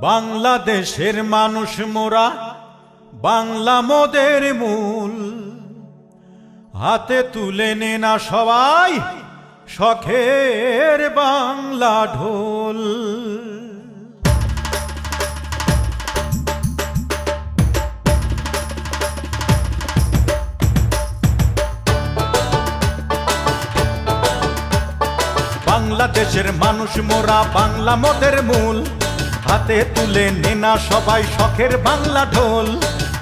বাংলাদেশের মানুষ মোরা, বাংলা মোদের মূল। হাতে তুলে নে না সবাই শখের বাংলা ঢোল। বাংলাদেশের মানুষ মোরা, বাংলা মোদের মূল। হাতে তুলে নেনা সবাই শখের বাংলা ঢোল।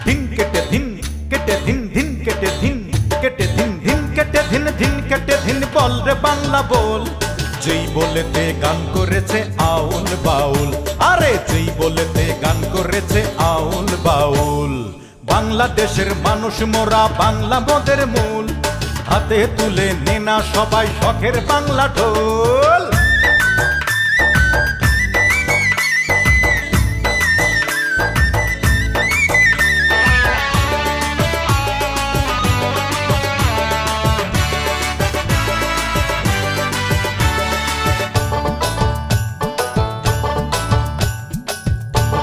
ধিন কেটে ধিন কেটে ধিন ধিন কেটে ধিন কেটে ধিন ধিন কেটে ধিন ধিন কেটে ধিন বল রে বাংলা বল। যেই বলেতে গান করেছে আউল বাউল, আরে যেই বলেতে গান করেছে আউল বাউল। বাংলাদেশের মানুষ মোরা বাংলা মদের মূল। হাতে তুলে নেনা সবাই শখের বাংলা ঢোল।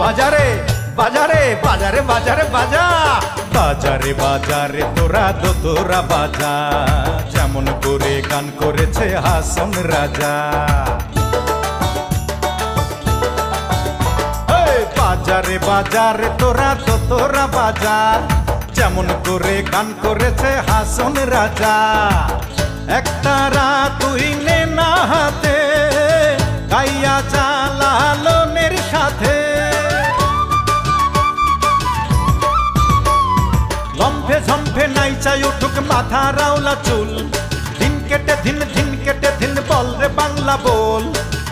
বাজারে বাজারে বাজারে বাজারে, বাজা। বাজারে বাজারে, তোরা দো, তোরা বাজা। যেমন করে গান করেছে হাসন রাজা। বাজারে বাজারে, তোরা তো তোরা বাজা। যেমন করে গান করেছে হাসন রাজা। একটা নাই চাই উঠুক মাথা রাওলা চুল। দিন কেটে দিন দিন কেটে দিন বল রে বাংলা বল।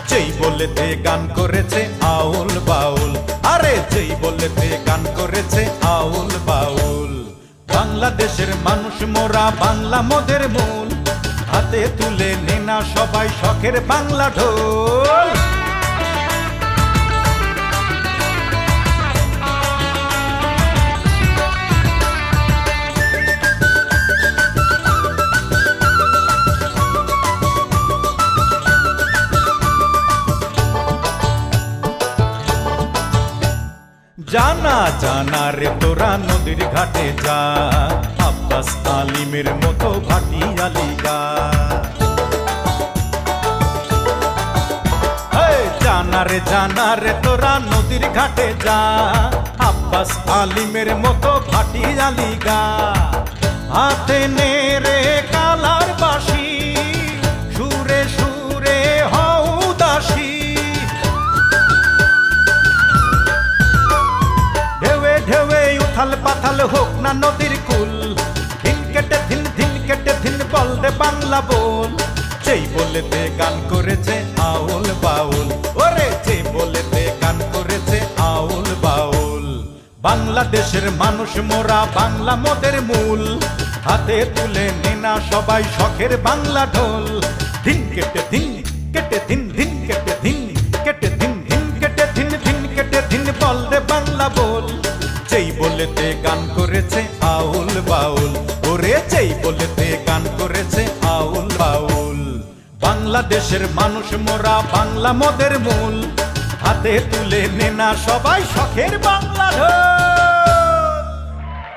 যেই বলেতে গান করেছে আউল বাউল। আরে যেই বলেতে গান করেছে আউল বাউল। বাংলাদেশের মানুষ মোরা, বাংলা মোদের মূল। হাতে তুলে নেনা সবাই শখের বাংলা ঢোল। জানা জানা রে তোরা নদীর ঘাটে যা। আব্বাস আলিমের মতো ভাটি আলিগা জানা রে জানা রে তোরা নদীর ঘাটে যা। আব্বাস আলিমের মতো ভাটি আলিগা হাতে নে রে কালার উথাল পাথাল হোক না নদীর কুল, ধিন কেটে ধিন ধিন কেটে ধিন বল রে বাংলা বল। যেই বলেতে গান করেছে আউল বাউল, ওরে যেই বলেতে গান করেছে আউল বাউল। বাংলাদেশের মানুষ মোরা, বাংলা মোদের মূল। হাতে তুলে নেনা সবাই শখের বাংলা ঢোল। ধিন কেটে ধিন কেটে ধিন ধিন কেটে যেই বলেতে গান করেছে, আউল বাউল। ওরে যেই বলেতে গান করেছে, আউল বাউল। বাংলাদেশের মানুষ মোরা, বাংলা মদের মূল। হাতে তুলে নেনা সবাই শখের বাংলা ঢোল।